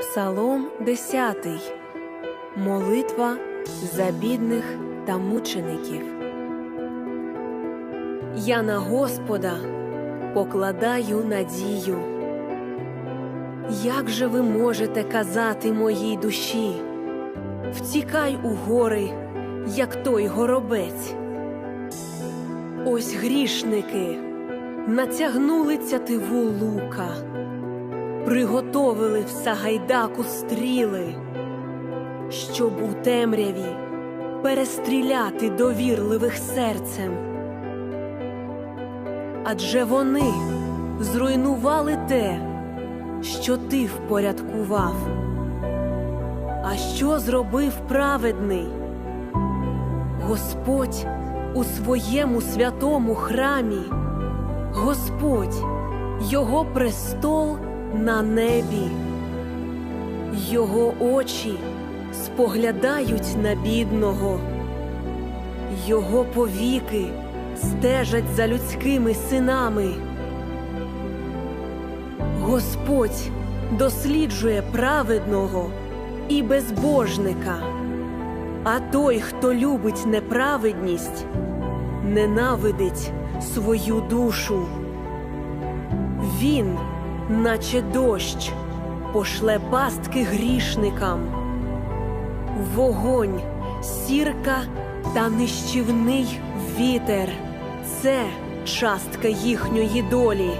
Псалом 10. Молитва за бідних та мучеників. Я на Господа покладаю надію. Як же ви можете казати моїй душі? Втікай у гори, як той горобець. Ось грішники натягнули тятиву лука, приготовили в Сагайдаку стріли, щоб у темряві перестріляти довірливих серцем. Адже вони зруйнували те, що ти впорядкував. А що зробив праведний? Господь у своєму святому храмі, Господь, Його престол на небі, Його очі споглядають на бідного, Його повіки стежать за людськими синами. Господь досліджує праведного і безбожника, а той, хто любить неправедність, ненавидить свою душу. Він, наче дощ, пошле пастки грішникам, вогонь, сірка та нищівний вітер це частка їхньої долі.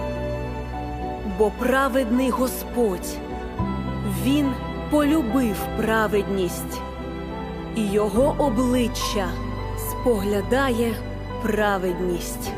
Бо праведний Господь, Він полюбив праведність, і його обличчя споглядає праведність.